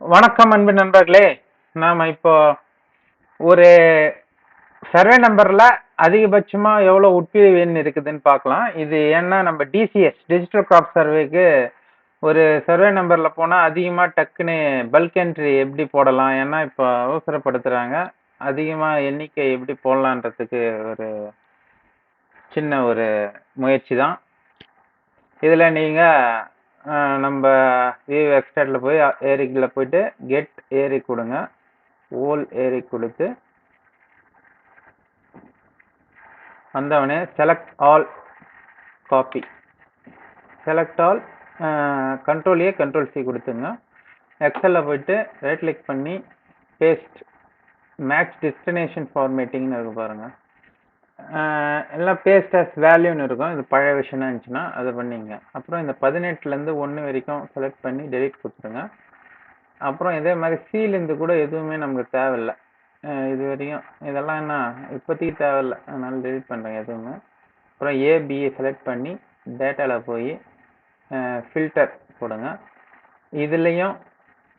வணக்கம் அன்பு நண்பர்களே. நாம இப்போ ஒரு சர்வே நம்பர்ல அதிகபட்சமா எவ்வளவு உட்பிரிவு எண் இருக்குதுன்னு பார்க்கலாம். இது ஏன்னா நம்ம டிசிஎஸ் டிஜிட்டல் கிராப் சர்வேக்கு ஒரு சர்வே நம்பர்ல போனா அதிகமா டக்குன்னு பல்க் என்ட்ரி எப்படி போடலாம் ஏன்னா இப்போ அவசரப்படுத்துறாங்க. அதிகமா எண்ணிக்கை எப்படி போடலான்றதுக்கு ஒரு சின்ன ஒரு முயற்சி தான். இதில் நீங்கள் நம்ம வியூ எக்ஸ்டேட்டில் போய் ஏரிக்கில் போயிட்டு கெட் ஏரி கொடுங்க. ஓல் ஏரி கொடுத்து வந்தவனே select all copy select all control A control C கொடுத்துங்க எக்ஸலில் போயிட்டு ரைட் கிளிக் பண்ணி பேஸ்ட் மேட்ச் டெஸ்டினேஷன் ஃபார்மேட்டிங்னு இருக்கு பாருங்கள் எல்லாம் பேஸ்ட் ஆஸ் வேல்யூன்னு இருக்கும். இது பழைய விஷயம்னா இருந்துச்சுன்னா அதை பண்ணிங்க. அப்புறம் இந்த பதினெட்டுலேருந்து ஒன்று வரைக்கும் செலக்ட் பண்ணி டெலிட் கொடுத்துருங்க அப்புறம் இதே மாதிரி சீலேருந்து கூட எதுவுமே நமக்கு தேவையில்லை. இது வரையும் இதெல்லாம் என்ன? இப்போதைக்கு தேவையில்லை. அதனால டெலிட் பண்ணுறேன் எதுவுமே. அப்புறம் ஏபிஏ செலக்ட் பண்ணி டேட்டாவில் போய் ஃபில்டர் போடுங்க. இதுலேயும்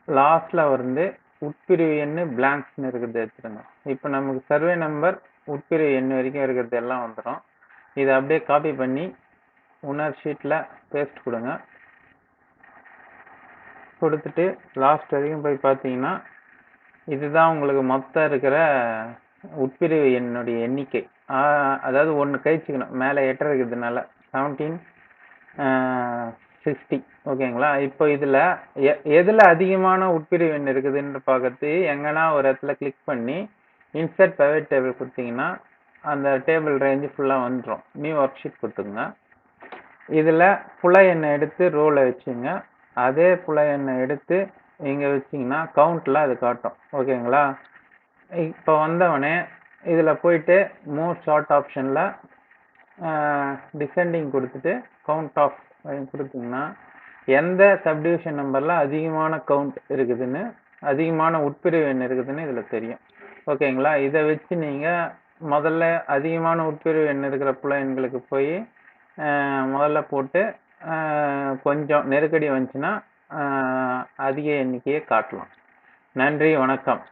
லாஸ்ட்டில் வந்து உட்பிரிவு எண்ணு பிளாங்க்ஸ்னு இருக்கிறது எடுத்துருங்க இப்போ நமக்கு சர்வே நம்பர் உட்பிரிவு எண் வரைக்கும் இருக்கிறது எல்லாம் வந்துடும் இதை அப்படியே காப்பி பண்ணி உணர் ஷீட்டில் பேஸ்ட் கொடுங்க. கொடுத்துட்டு லாஸ்ட் வரைக்கும் போய் பார்த்தீங்கன்னா இதுதான் உங்களுக்கு மொத்தம் இருக்கிற உட்பிரிவு எண்ணுடைய எண்ணிக்கை. அதாவது ஒன்று கழிச்சிக்கணும். மேலே எட்டர் இருக்கிறதுனால செவன்டீன் சிக்ஸ்டி ஓகேங்களா? இப்போ இதில் எ எதில் அதிகமான உட்பிரிவு எண் இருக்குதுன்னு பார்க்கறது எங்கன்னா ஒரு இடத்துல கிளிக் பண்ணி இன்சர்ட் ப்ரைவேட் டேபிள் கொடுத்தீங்கன்னா அந்த டேபிள் ரேஞ்சு ஃபுல்லாக வந்துடும் நியூ ஒர்க் ஷீட் கொடுத்துங்க இதில் புலை எண்ணை எடுத்து ரோவில் வச்சுங்க. அதே புலை எண்ணை எடுத்து இங்கே வச்சிங்கன்னா கவுண்டில் அது காட்டும். ஓகேங்களா இப்போ வந்தவொடனே இதில் போயிட்டு மூவ் ஷார்ட் ஆப்ஷனில் டிசெண்டிங் கொடுத்துட்டு கவுண்ட் ஆஃப் கொடுத்தீங்கன்னா எந்த சப்டிவிஷன் நம்பரில் அதிகமான கவுண்ட் இருக்குதுன்னு அதிகமான உட்பிரிவு எண் இருக்குதுன்னு இதில் தெரியும். ஓகேங்களா? இதை வச்சு நீங்கள் முதல்ல அதிகமான உட்பிரிவு எண் இருக்கிற பிள்ளைங்களுக்கு போய் முதல்ல போட்டு கொஞ்சம் நெருக்கடி வந்துச்சுன்னா அதிக எண்ணிக்கையை காட்டலாம். நன்றி வணக்கம்.